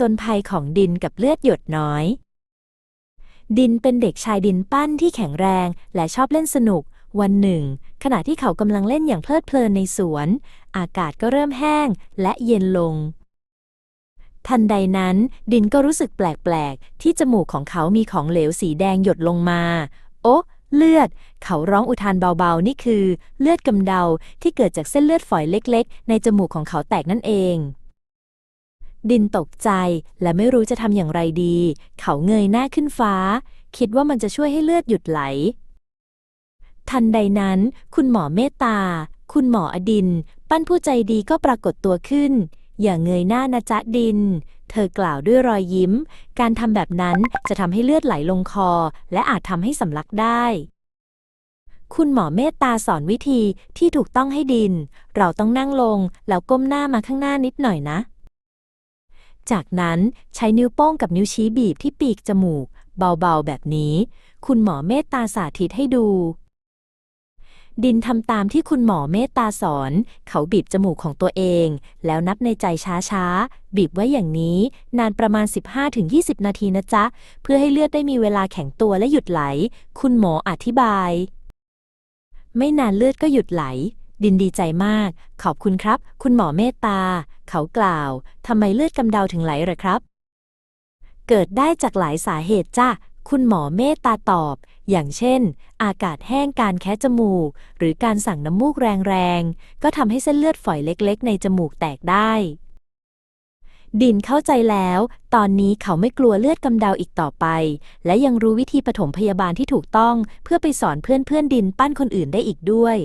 จญภัยของดินกับเลือดหยดน้อย ดินเป็นเด็กชายดินปั้นที่แข็งแรงและชอบเล่นสนุก วันหนึ่ง ขณะที่เขากำลังเล่นอย่างเพลิดเพลินในสวน อากาศก็เริ่มแห้งและเย็นลง ทันใดนั้น ดินก็รู้สึกแปลกๆ ที่จมูกของเขามีของเหลวสีแดงหยดลงมา โอ๊ะเลือด เขาร้องอุทานเบาๆ นี่คือ เลือดกำเดาที่เกิดจากเส้นเลือดฝอยเล็กๆ ในจมูกของเขาแตกนั่นเอง ดินตกใจและไม่รู้จะทำอย่างไรดี เขาเงยหน้าขึ้นฟ้า คิดว่ามันจะช่วยให้เลือดหยุดไหล ทันใดนั้น คุณหมอเมตตา คุณหมออดิน ปั้นผู้ใจดีก็ปรากฏตัวขึ้น อย่าเงยหน้านะจ๊ะดิน เธอกล่าวด้วยรอยยิ้ม การทำแบบนั้นจะทำให้เลือดไหลลงคอ และอาจทำให้สำลักได้คุณหมอเมตตาสอนวิธีที่ถูกต้องให้ดิน เราต้องนั่งลงแล้วก้มหน้ามาข้างหน้านิดหน่อยนะ จากนั้นใช้นิ้วโป้งกับนิ้วชี้บีบที่ปีกจมูก เบาๆ แบบนี้ คุณหมอเมตตาสาธิตให้ดู ดินทำตามที่คุณหมอเมตตาสอน เขาบีบจมูกของตัวเอง แล้วนับในใจช้าๆ บีบไว้อย่างนี้ นานประมาณ 15-20 นาทีนะจ๊ะ เพื่อให้เลือดได้มีเวลาแข็งตัวและหยุดไหล คุณหมออธิบาย ไม่นานเลือดก็หยุดไหล ดินดีใจมาก ขอบคุณครับ คุณหมอเมตตา เขากล่าวทำไมเลือดกำเดาถึงไหลเหรอครับ เกิดได้จากหลายสาเหตุจ้ะคุณหมอเมตตาตอบ อย่างเช่น อากาศแห้งการแคะจมูก หรือการสั่งน้ำมูกแรงๆ ก็ทำให้เส้นเลือดฝอยเล็กๆ ในจมูกแตกได้ ดินเข้าใจแล้ว ตอนนี้เขาไม่กลัวเลือดกำเดาอีกต่อไป และยังรู้วิธีปฐมพยาบาลที่ถูกต้อง เพื่อไปสอนเพื่อนๆดินปั้นคนอื่นได้อีกด้วย